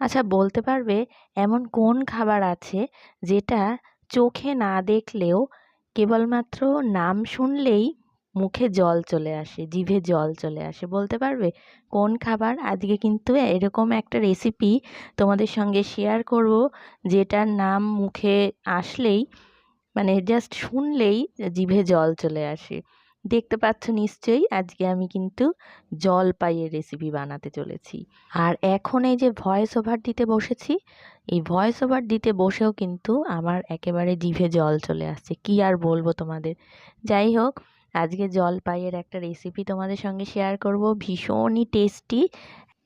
আচ্ছা বলতে পারবে এমন কোন খাবার আছে যেটা চোখে না দেখলেও কেবলমাত্র নাম শুনলেই মুখে জল চলে আসে, জিভে জল চলে আসে? বলতে পারবে? কোন খাবার? আজকে কিন্তু এরকম একটা রেসিপি তোমাদের সঙ্গে শেয়ার করব যেটার নাম মুখে আসলেই মানে জাস্ট শুনলেই জিভে জল চলে আসে। দেখতে পাচ্ছ নিশ্চয়ই আজকে আমি কিন্তু জলপাইয়ের রেসিপি বানাতে চলেছি। আর এখন এই যে ভয়েস ওভার দিতে বসেছি, এই ভয়েস ওভার দিতে বসেও কিন্তু আমার একেবারে জিভে জল চলে আসছে। কি আর বলব তোমাদের? যাই হোক, আজকে জলপাইয়ের একটা রেসিপি তোমাদের সঙ্গে শেয়ার করব। ভীষণই টেস্টি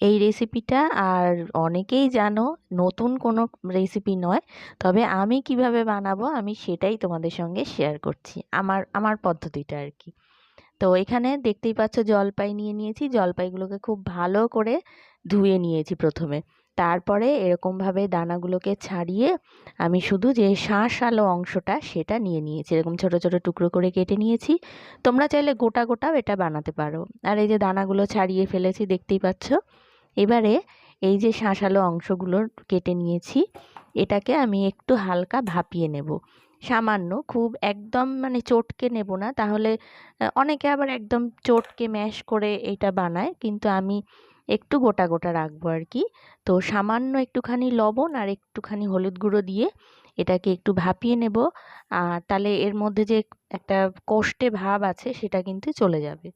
এই রেসিপিটা আর অনেকেই জানো, নতুন কোনো রেসিপি নয়, তবে আমি কীভাবে বানাবো আমি সেটাই তোমাদের সঙ্গে শেয়ার করছি। আমার আমার পদ্ধতিটা আর কি। তো এখানে দেখতেই পাচ্ছ জলপাই নিয়ে নিয়েছি। জলপাইগুলোকে খুব ভালো করে ধুয়ে নিয়েছি প্রথমে। তারপরে এরকমভাবে দানাগুলোকে ছাড়িয়ে আমি শুধু যে শাঁস আলো অংশটা সেটা নিয়ে নিয়েছি। এরকম ছোট ছোট টুকরো করে কেটে নিয়েছি। তোমরা চাইলে গোটা, গোটাও এটা বানাতে পারো। আর এই যে দানাগুলো ছাড়িয়ে ফেলেছি দেখতেই পাচ্ছ। এবারে এই যে শাঁসালো অংশগুলো কেটে নিয়েছি, এটাকে আমি একটু হালকা ভাপিয়ে নেব। সামান্য, খুব একদম মানে চটকে নেব না। তাহলে অনেকে আবার একদম চটকে ম্যাশ করে এটা বানায়। কিন্তু আমি একটু গোটা গোটা রাখব আর কি তো সামান্য একটুখানি লবণ আর একটুখানি হলুদ গুঁড়ো দিয়ে এটাকে একটু ভাপিয়ে নেব। আর তাহলে এর মধ্যে যে একটা কোষ্ঠে ভাব আছে, সেটা কিন্তু চলে যাবে।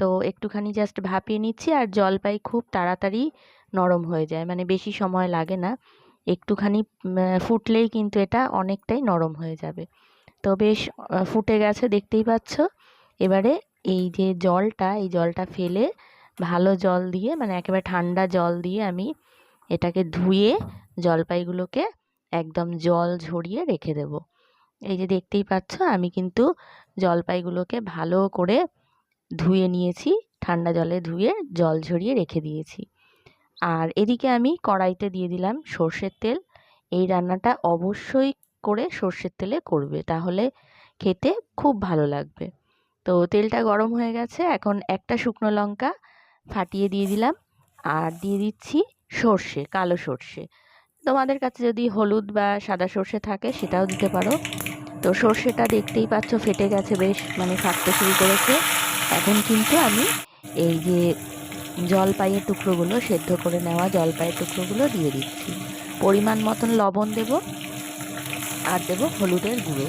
তো একটুখানি জাস্ট ভাপিয়ে নিচ্ছি আর জলপাই খুব তাড়াতাড়ি নরম হয়ে যায়। মানে বেশি সময় লাগে না। একটুখানি ফুটলেই কিন্তু এটা অনেকটাই নরম হয়ে যাবে। তো বেশ ফুটে গেছে, দেখতেই পাচ্ছ। এবারে এই যে জলটা, এই জলটা ফেলে ভালো জল দিয়ে মানে একেবারে ঠান্ডা জল দিয়ে আমি এটাকে ধুয়ে জলপাইগুলোকে একদম জল ঝরিয়ে রেখে দেব। এই যে দেখতেই পাচ্ছ, আমি কিন্তু জলপাইগুলোকে ভালো করে ধুয়ে নিয়েছি, ঠান্ডা জলে ধুয়ে জল ঝরিয়ে রেখে দিয়েছি। আর এদিকে আমি কড়াইতে দিয়ে দিলাম সর্ষের তেল। এই রান্নাটা অবশ্যই করে সর্ষের তেলে করবে, তাহলে খেতে খুব ভালো লাগবে। তো তেলটা গরম হয়ে গেছে, এখন একটা শুকনো লঙ্কা ফাটিয়ে দিয়ে দিলাম। আর দিয়ে দিচ্ছি সর্ষে, কালো সর্ষে। তোমাদের কাছে যদি হলুদ বা সাদা সর্ষে থাকে সেটাও দিতে পারো। তো সর্ষেটা দেখতেই পাচ্ছ ফেটে গেছে বেশ মানে ফাটতে শুরু করেছে। এখন কিন্তু আমি এই যে জলপাইয়ের টুকরোগুলো সেদ্ধ করে নেওয়া জলপাইয়ের টুকরোগুলো দিয়ে দিচ্ছি। পরিমাণ মতন লবণ দেব আর দেব হলুদের গুঁড়ো।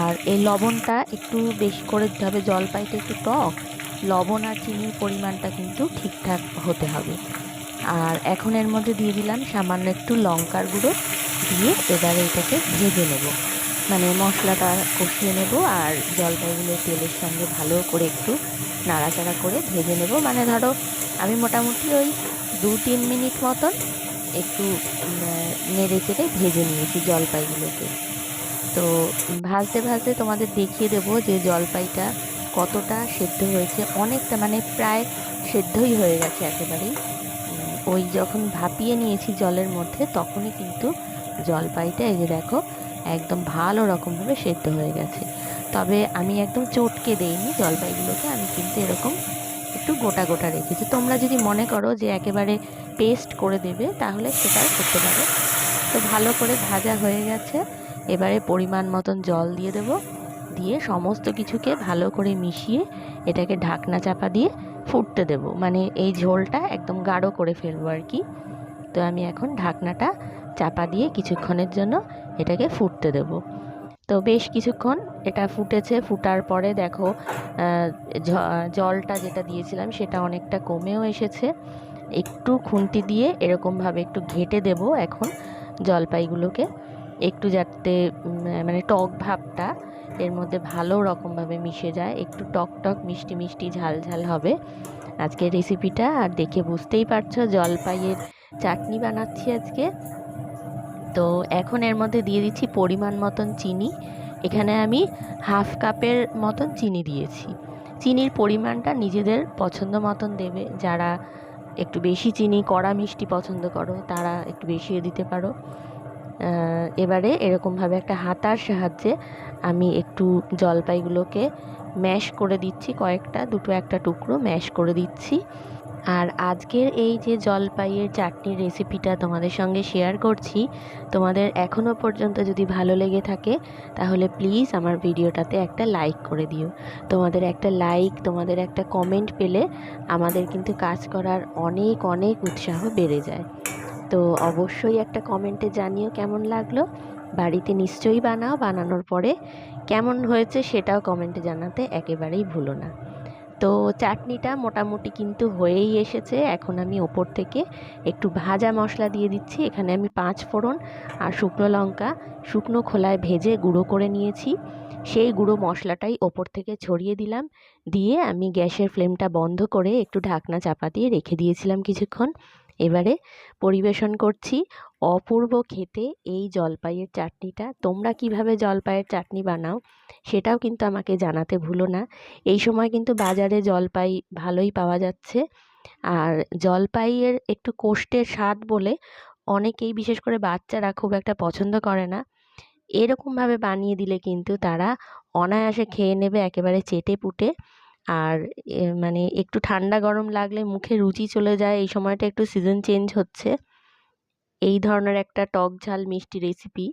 আর এই লবণটা একটু বেশি করে দিতে হবে, জলপাইটা একটু টক। লবণ আর চিনির পরিমাণটা কিন্তু ঠিকঠাক হতে হবে। আর এখন এর মধ্যে দিয়ে দিলাম সামান্য একটু লঙ্কার গুঁড়ো দিয়ে এবারে এটাকে ভেজে নেব। মানে মশলাটা কষিয়ে নেব আর জলপাইগুলো তেলের সঙ্গে ভালো করে একটু নাড়াচাড়া করে ভেজে নেব। মানে ধরো, আমি মোটামুটি ওই দু তিন মিনিট মতন একটু নেড়ে চেড়ে ভেজে নিয়েছি জলপাইগুলোকে। তো ভাজতে ভাজতে তোমাদের দেখিয়ে দেব যে জলপাইটা কতটা সেদ্ধ হয়েছে। অনেকটা মানে প্রায় সেদ্ধই হয়ে গেছে একেবারেই। ওই যখন ভাপিয়ে নিয়েছি জলের মধ্যে, তখনই কিন্তু জলপাইটা এই যে দেখো একদম ভালো রকমভাবে সেদ্ধ হয়ে গেছে। তবে আমি একদম চটকে দেইনি জলপাইগুলোকে, আমি কিন্তু এরকম একটু গোটা গোটা রেখেছি। তোমরা যদি মনে করো যে একেবারে পেস্ট করে দেবে, তাহলে সেটাও করতে পারো। তো ভালো করে ভাজা হয়ে গেছে। এবারে পরিমাণ মতন জল দিয়ে দেব। দিয়ে সমস্ত কিছুকে ভালো করে মিশিয়ে এটাকে ঢাকনা চাপা দিয়ে ফুটতে দেব। মানে এই ঝোলটা একদম গাঢ় করে ফেলব আর কি। তো আমি এখন ঢাকনাটা চাপা দিয়ে কিছুক্ষণের জন্য এটাকে ফুটতে দেব। তো বেশ কিছুক্ষণ এটা ফুটেছে, ফুটার পরে দেখো জলটা যেটা দিয়েছিলাম সেটা অনেকটা কমেও এসেছে। একটু খুন্তি দিয়ে এরকমভাবে একটু ঘেটে দেব এখন জলপাইগুলোকে। একটু যাতে মানে টক ভাবটা এর মধ্যে ভালো রকমভাবে মিশে যায়, একটু টক টক মিষ্টি মিষ্টি ঝাল ঝাল হবে। আজকের রেসিপিটা আর দেখে বুঝতেই পারছ, জলপাইয়ের চাটনি বানাচ্ছি আজকে। তো এখন এর মধ্যে দিয়ে দিচ্ছি পরিমাণ মতন চিনি। এখানে আমি হাফ কাপের মতন চিনি দিয়েছি। চিনির পরিমাণটা নিজেদের পছন্দ মতন দেবে। যারা একটু বেশি চিনি, কড়া মিষ্টি পছন্দ করো, তারা একটু বেশিও দিতে পারো। এবারে এরকমভাবে একটা হাতার সাহায্যে আমি একটু জলপাইগুলোকে ম্যাশ করে দিচ্ছি। কয়েকটা, দুটো, একটা টুকরো ম্যাশ করে দিচ্ছি। আর আজকের এই যে জলপাইয়ের চাটনির রেসিপিটা তোমাদের সঙ্গে শেয়ার করছি, তোমাদের এখনও পর্যন্ত যদি ভালো লেগে থাকে, তাহলে প্লিজ আমার ভিডিওটাতে একটা লাইক করে দিও। তোমাদের একটা লাইক তোমাদের একটা কমেন্ট পেলে আমাদের কিন্তু কাজ করার অনেক অনেক উৎসাহ বেড়ে যায়। তো অবশ্যই একটা কমেন্টে জানিও কেমন লাগল। বাড়িতে নিশ্চয়ই বানাও, বানানোর পরে কেমন হয়েছে সেটাও কমেন্টে জানাতে একেবারেই ভুলো না। তো চাটনিটা মোটামুটি কিন্তু হয়েই এসেছে। এখন আমি ওপর থেকে একটু ভাজা মশলা দিয়ে দিচ্ছি। এখানে আমি পাঁচ ফোড়ন আর শুকনো লঙ্কা, শুকনো খোলায় ভেজে গুঁড়ো করে নিয়েছি। সেই গুঁড়ো মশলাটাই ওপর থেকে ছড়িয়ে দিলাম। দিয়ে আমি গ্যাসের ফ্লেমটা বন্ধ করে একটু ঢাকনা চাপা দিয়ে রেখে দিয়েছিলাম কিছুক্ষণ। এবারে পরিবেশন করছি অপূর্ব খেতে এই জলপাইয়ের চাটনিটা। তোমরা কীভাবে জলপাইয়ের চাটনি বানাও সেটাও কিন্তু আমাকে জানাতে ভুলো না। এই সময় কিন্তু বাজারে জলপাই ভালোই পাওয়া যাচ্ছে। আর জলপাইয়ের একটু কোষ্ঠের স্বাদ বলে অনেকেই, বিশেষ করে বাচ্চারা, খুব একটা পছন্দ করে না। এরকমভাবে বানিয়ে দিলে কিন্তু তারা অনায়াসে খেয়ে নেবে, একেবারে চেটে পুটে। আর মানে একটু ঠান্ডা গরম লাগলে মুখে রুচি চলে যায়, এই সময়টা একটু সিজন চেঞ্জ হচ্ছে। এই ধরনের একটা টক ঝাল মিষ্টি রেসিপি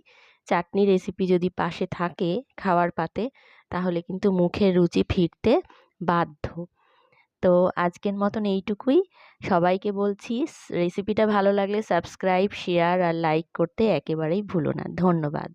চাটনি রেসিপি যদি পাশে থাকে খাওয়ার পাতে, তাহলে কিন্তু মুখের রুচি ফিরতে বাধ্য। তো আজকের মতন এইটুকুই। সবাইকে বলছি রেসিপিটা ভালো লাগলে সাবস্ক্রাইব শেয়ার আর লাইক করতে একেবারেই ভুলো না। ধন্যবাদ।